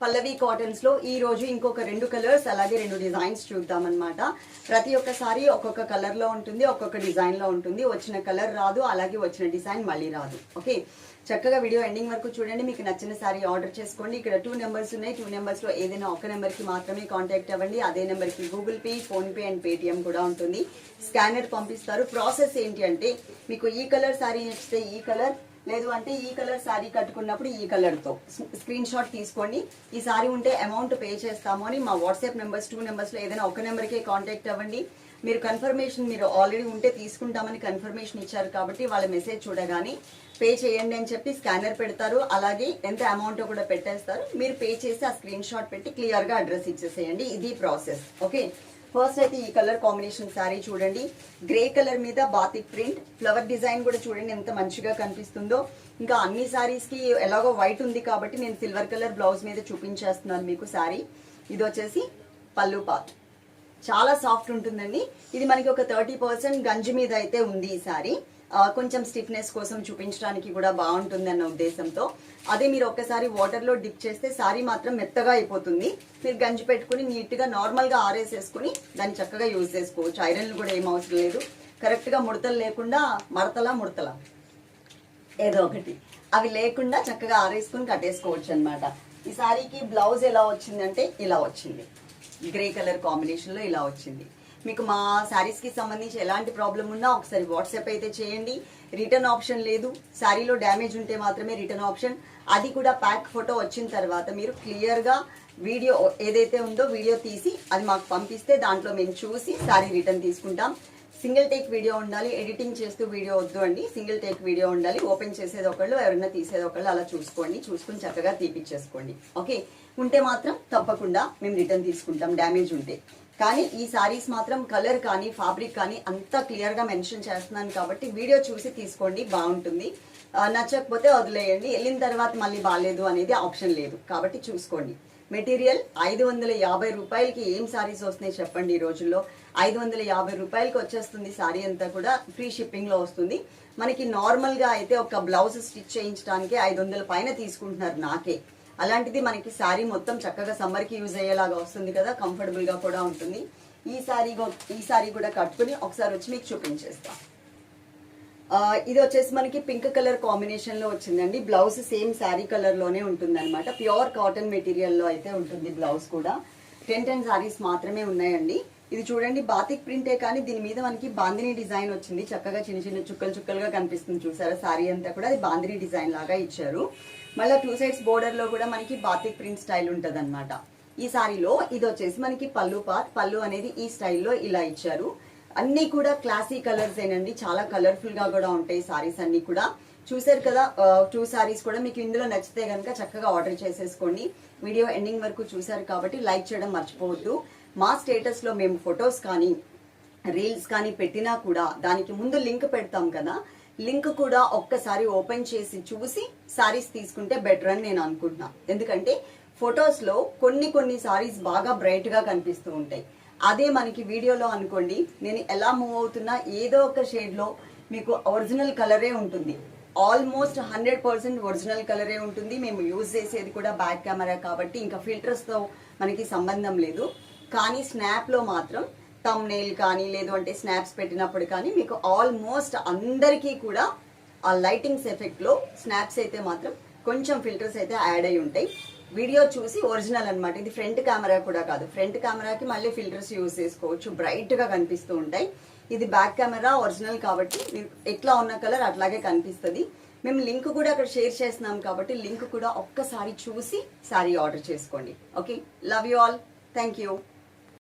పల్లవి కాటన్స్లో ఈ రోజు ఇంకొక రెండు కలర్స్ అలాగే రెండు డిజైన్స్ చూద్దాం అనమాట ప్రతి ఒక్కసారి ఒక్కొక్క కలర్లో ఉంటుంది ఒక్కొక్క డిజైన్లో ఉంటుంది. వచ్చిన కలర్ రాదు అలాగే వచ్చిన డిజైన్ మళ్ళీ రాదు. ఓకే? చక్కగా వీడియో ఎండింగ్ వరకు చూడండి. మీకు నచ్చిన సారీ ఆర్డర్ చేసుకోండి. ఇక్కడ టూ నెంబర్స్ ఉన్నాయి. టూ నెంబర్స్లో ఏదైనా ఒక నెంబర్కి మాత్రమే కాంటాక్ట్ అవ్వండి. అదే నెంబర్కి Google Pay PhonePe and Paytm కూడా ఉంటుంది. స్కానర్ పంపిస్తారు. ప్రాసెస్ ఏంటి అంటే మీకు ఈ కలర్ సారీ నచ్చితే ఈ కలర్ లేదు అంటే ఈ కలర్ శారీ కట్టుకున్నప్పుడు ఈ కలర్తో. స్క్రీన్ షాట్ తీసుకోండి. ఈ శారీ ఉంటే అమౌంట్ పే చేస్తాము అని మా వాట్సాప్ నెంబర్స్ టూ నెంబర్స్లో ఏదైనా ఒక నెంబర్కే కాంటాక్ట్ అవ్వండి. మీరు కన్ఫర్మేషన్ మీరు ఆల్రెడీ ఉంటే తీసుకుంటామని కన్ఫర్మేషన్ ఇచ్చారు కాబట్టి వాళ్ళ మెసేజ్ చూడగానే పే చేయండి అని చెప్పి స్కానర్ పెడతారు. అలాగే ఎంత అమౌంట్ కూడా పెట్టేస్తారు. మీరు పే చేసి ఆ స్క్రీన్ షాట్ పెట్టి క్లియర్గా అడ్రస్ ఇచ్చేసేయండి. ఇది ప్రాసెస్. ఓకే? ఫస్ట్ అయితే ఈ కలర్ కాంబినేషన్ శారీ చూడండి. గ్రే కలర్ మీద బాతిక్ ప్రింట్ ఫ్లవర్ డిజైన్ కూడా చూడండి ఎంత మంచిగా కనిపిస్తుందో. ఇంకా అన్ని శారీస్కి ఎలాగో వైట్ ఉంది కాబట్టి నేను సిల్వర్ కలర్ బ్లౌజ్ మీద చూపించేస్తున్నాను మీకు శారీ ఇది వచ్చేసి పళ్ళు పార్ట్ చాలా సాఫ్ట్ ఉంటుందండి. ఇది మనకి ఒక థర్టీ పర్సెంట్ గంజి మీద అయితే ఉంది ఈ సారీ కొంచెం స్టిఫ్నెస్ కోసం చూపించడానికి కూడా బాగుంటుంది అన్న ఉద్దేశంతో. అదే మీరు ఒక్కసారి వాటర్లో డిప్ చేస్తే సారీ మాత్రం మెత్తగా అయిపోతుంది. మీరు గంజి పెట్టుకుని నీట్గా నార్మల్గా ఆరేసేసుకుని దాన్ని చక్కగా యూజ్ చేసుకోవచ్చు. ఐరన్లు కూడా ఏం అవసరం లేదు. కరెక్ట్గా ముడతలు లేకుండా మడతలా ముడతలా. ఏదో ఒకటి. అవి లేకుండా చక్కగా ఆరేసుకుని కట్టేసుకోవచ్చు అన్నమాట. ఈ సారీకి బ్లౌజ్ ఎలా వచ్చిందంటే ఇలా వచ్చింది. గ్రే కలర్ కాంబినేషన్లో ఇలా వచ్చింది. మీకు మా శారీస్కి సంబంధించి ఎలాంటి ప్రాబ్లం ఉన్నా ఒకసారి వాట్సాప్ అయితే చేయండి. రిటర్న్ ఆప్షన్ లేదు. శారీలో డ్యామేజ్ ఉంటే మాత్రమే రిటర్న్ ఆప్షన్ అది కూడా ప్యాక్ ఫోటో వచ్చిన తర్వాత మీరు క్లియర్గా వీడియో ఏదైతే ఉందో వీడియో తీసి అది మాకు పంపిస్తే దాంట్లో మేము చూసి శారీ రిటర్న్ తీసుకుంటాం. సింగిల్ టేక్ వీడియో ఉండాలి. ఎడిటింగ్ చేస్తూ వీడియో వద్దు అండి. సింగిల్ టేక్ వీడియో ఉండాలి. ఓపెన్ చేసేది ఒకళ్ళు ఎవరైనా తీసేది ఒకళ్ళు అలా చూసుకోండి. చూసుకుని చక్కగా తీపిచ్చేసుకోండి. ఓకే ఉంటే మాత్రం తప్పకుండా మేము రిటర్న్ తీసుకుంటాం. డ్యామేజ్ ఉంటే. కానీ ఈ సారీస్ మాత్రం కలర్ కానీ ఫ్యాబ్రిక్ కానీ అంతా క్లియర్గా మెన్షన్ చేస్తున్నాను కాబట్టి వీడియో చూసి తీసుకోండి బాగుంటుంది. నచ్చకపోతే వదిలేయండి. వెళ్ళిన తర్వాత మళ్ళీ బాగాలేదు అనేది ఆప్షన్ లేదు. కాబట్టి చూసుకోండి. మెటీరియల్ ఐదు వందల యాభై రూపాయలకి ఏం సారీస్ వస్తున్నాయి చెప్పండి ఈ రోజుల్లో? ఐదు వందల యాభై రూపాయలకి వచ్చేస్తుంది సారీ అంతా కూడా ఫ్రీ షిప్పింగ్లో వస్తుంది. మనకి నార్మల్గా అయితే ఒక బ్లౌజ్ స్టిచ్ చేయించడానికి ఐదు వందల పైన తీసుకుంటున్నారు నాకే. అలాంటిది మనకి శారీ మొత్తం చక్కగా సమ్మర్కి యూజ్ అయ్యేలాగా వస్తుంది కదా కంఫర్టబుల్గా కూడా ఉంటుంది. ఈ సారీ ఈ సారీ కూడా కట్టుకుని ఒకసారి వచ్చి మీకు చూపించేస్తాం. ఇది వచ్చేసి మనకి పింక్ కలర్ కాంబినేషన్లో వచ్చిందండి. బ్లౌజ్ సేమ్ శారీ కలర్లోనే ఉంటుంది అనమాట ప్యూర్ కాటన్ మెటీరియల్లో అయితే ఉంటుంది బ్లౌజ్ కూడా. టెన్ టెన్ సారీస్ మాత్రమే ఉన్నాయండి. ఇది చూడండి బాతిక్ ప్రింటే కానీ దీని మీద మనకి బాందిని డిజైన్ వచ్చింది. చక్కగా చిన్న చిన్న చుక్కలు చుక్కలుగా కనిపిస్తుంది చూసారా? సారీ అంతా కూడా అది బాందిని డిజైన్ లాగా ఇచ్చారు. మళ్ళీ టూ సైడ్స్ బోర్డర్లో కూడా మనకి బాతిక్ ప్రింట్ స్టైల్ ఉంటది ఈ సారీలో ఇది వచ్చేసి మనకి పళ్ళు పాత్ పళ్ళు అనేది ఈ స్టైల్లో ఇలా ఇచ్చారు. అన్ని కూడా క్లాసీ కలర్స్ ఏనండి. చాలా కలర్ఫుల్గా కూడా ఉంటాయి సారీస్ అన్ని కూడా. చూసారు కదా టూ సారీస్ కూడా మీకు ఇందులో నచ్చితే కనుక చక్కగా ఆర్డర్ చేసేసుకోండి. వీడియో ఎండింగ్ వరకు చూసారు కాబట్టి లైక్ చేయడం మర్చిపోవద్దు. మా స్టేటస్లో మేము ఫొటోస్ కానీ రీల్స్ కానీ పెట్టినా కూడా దానికి ముందు లింక్ పెడతాం కదా. లింక్ కూడా ఒక్కసారి ఓపెన్ చేసి చూసి సారీస్ తీసుకుంటే బెటర్ అని నేను అనుకుంటున్నా. ఎందుకంటే ఫొటోస్లో కొన్ని కొన్ని సారీస్ బాగా బ్రైట్గా కనిపిస్తూ ఉంటాయి. అదే మనకి వీడియోలో అనుకోండి నేను ఎలా మూవ్ అవుతున్నా ఏదో ఒక షేడ్లో మీకు ఒరిజినల్ కలరే ఉంటుంది. ఆల్మోస్ట్ హండ్రెడ్ పర్సెంట్ ఒరిజినల్ కలరే ఉంటుంది. మేము యూజ్ చేసేది కూడా బ్యాక్ కెమెరా కాబట్టి ఇంకా ఫిల్టర్స్తో మనకి సంబంధం లేదు. కానీ స్నాప్లో మాత్రం తమ్నేల్ నెయిల్ కానీ లేదు అంటే స్నాప్స్ పెట్టినప్పుడు కానీ మీకు ఆల్మోస్ట్ అందరికీ కూడా ఆ లైటింగ్స్ ఎఫెక్ట్లో స్నాప్స్ అయితే మాత్రం కొంచెం ఫిల్టర్స్ అయితే యాడ్ అయి ఉంటాయి. వీడియో చూసి ఒరిజినల్ అన్నమాట. ఇది ఫ్రంట్ కెమెరా కూడా కాదు. ఫ్రంట్ కెమెరాకి మళ్ళీ ఫిల్టర్స్ యూజ్ చేసుకోవచ్చు. బ్రైట్గా కనిపిస్తూ ఉంటాయి. ఇది బ్యాక్ కెమెరా ఒరిజినల్ కాబట్టి ఎట్లా ఉన్న కలర్ అట్లాగే కనిపిస్తుంది. మేము లింక్ కూడా అక్కడ షేర్ చేస్తున్నాం కాబట్టి లింక్ కూడా ఒక్కసారి చూసి సారీ ఆర్డర్ చేసుకోండి. Okay love you all thank you